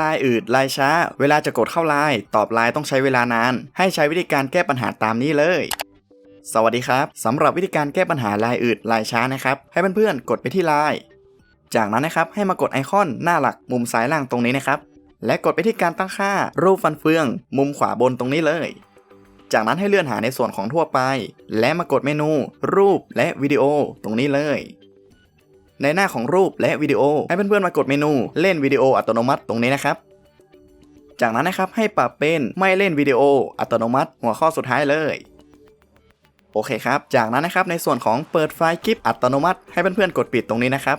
ลน์อืดลน์ช้า เวลาจะกดเข้าไลน์ตอบไลน์ต้องใช้เวลานาน ให้ใช้วิธีการแก้ปัญหาตามนี้เลย สวัสดีครับสำหรับวิธีการแก้ปัญหาลน์อืดลน์ช้านะครับให้เพื่อนๆกดไปที่ไลน์จากนั้นนะครับให้มากดไอคอนหน้าหลักมุมซ้ายล่างตรงนี้นะครับ และกดไปที่การตั้งค่ารูปฟันเฟือง มุมขวาบนตรงนี้เลย จากนั้นให้เลื่อนหาในส่วนของทั่วไป และมากดเมนู รูปและวิดีโอตรงนี้เลย ในหน้าของรูปและวิดีโอ ให้เพื่อนๆมากดเมนู เล่นวิดีโออัตโนมัติตรงนี้นะครับ จากนั้นนะครับให้ปรับเป็นไม่เล่นวิดีโออัตโนมัติ หัวข้อสุดท้ายเลยโอเคครับ จากนั้นนะครับในส่วนของเปิดไฟล์คลิปอัตโนมัติ ให้เพื่อนๆกดปิดตรงนี้นะครับ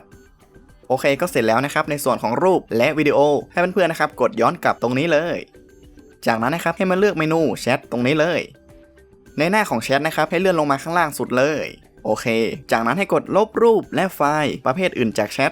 โอเคก็เสร็จแล้วนะครับในส่วนของรูปและวิดีโอให้เพื่อนๆนะครับกดย้อนกลับตรงนี้เลย จากนั้นนะครับให้มาเลือกเมนูแชทตรงนี้เลย ในหน้าของแชทนะครับให้เลื่อนลงมาข้างล่างสุดเลย โอเค จากนั้นให้กดลบรูปและไฟล์ประเภทอื่นจากแชท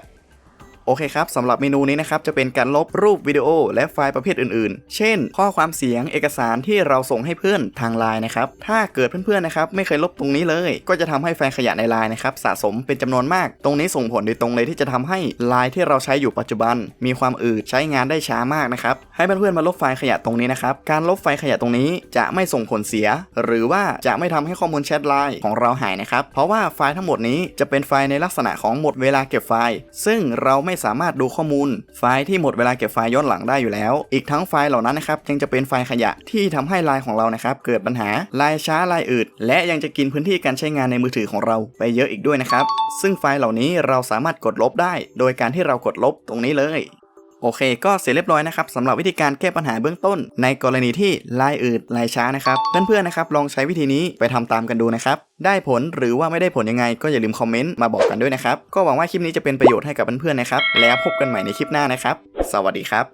โอเคครับสำหรับเมนูนี้นะครับจะเป็นการลบรูปวิดีโอ และไฟล์ประเภทอื่นๆ เช่น ข้อความเสียงเอกสารที่เราส่งให้เพื่อนทางไลน์นะครับถ้าเกิดเพื่อนๆนะครับไม่เคยลบตรงนี้เลย ก็จะทำให้ไฟล์ขยะในไลน์นะครับสะสมเป็นจำนวนมาก ตรงนี้ส่งผลโดยตรงเลยที่จะทำให้ไลน์ที่เราใช้อยู่ปัจจุบัน มีความอืดใช้งานได้ช้ามากนะครับให้เพื่อนๆมาลบไฟล์ขยะตรงนี้นะครับการลบไฟล์ขยะตรงนี้จะไม่ส่งผลเสีย หรือว่าจะไม่ทำให้ข้อมูลแชทไลน์ของเราหายนะครับเพราะว่าไฟล์ทั้งหมดนี้จะเป็นไฟล์ในลักษณะของหมดเวลาเก็บไฟล์ ซึ่งเราไม่สามารถดูข้อมูล ไฟล์ที่หมดเวลาเก็บไฟล์ย้อนหลังได้อยู่แล้ว อีกทั้งไฟล์เหล่านั้นนะครับยังจะเป็นไฟล์ขยะที่ทำให้ไลน์ของเรานะครับเกิดปัญหาไลน์ช้าไลน์อืดและยังจะกินพื้นที่การใช้งานในมือถือของเราไปเยอะอีกด้วยนะครับซึ่งไฟล์เหล่านี้เราสามารถกดลบได้ โดยการที่เรากดลบตรงนี้เลย โอเค ก็เสร็จเรียบร้อยนะครับสำหรับวิธีการแก้ปัญหาเบื้องต้น ในกรณีที่ลายอืดลายช้านะครับ เพื่อนๆนะครับลองใช้วิธีนี้ไปทำตามกันดูนะครับได้ผลหรือว่าไม่ได้ผลยังไง ก็อย่าลืมคอมเมนต์มาบอกกันด้วยนะครับ ก็หวังว่าคลิปนี้จะเป็นประโยชน์ให้กับเพื่อนๆนะครับ แล้วพบกันใหม่ในคลิปหน้านะครับ สวัสดีครับ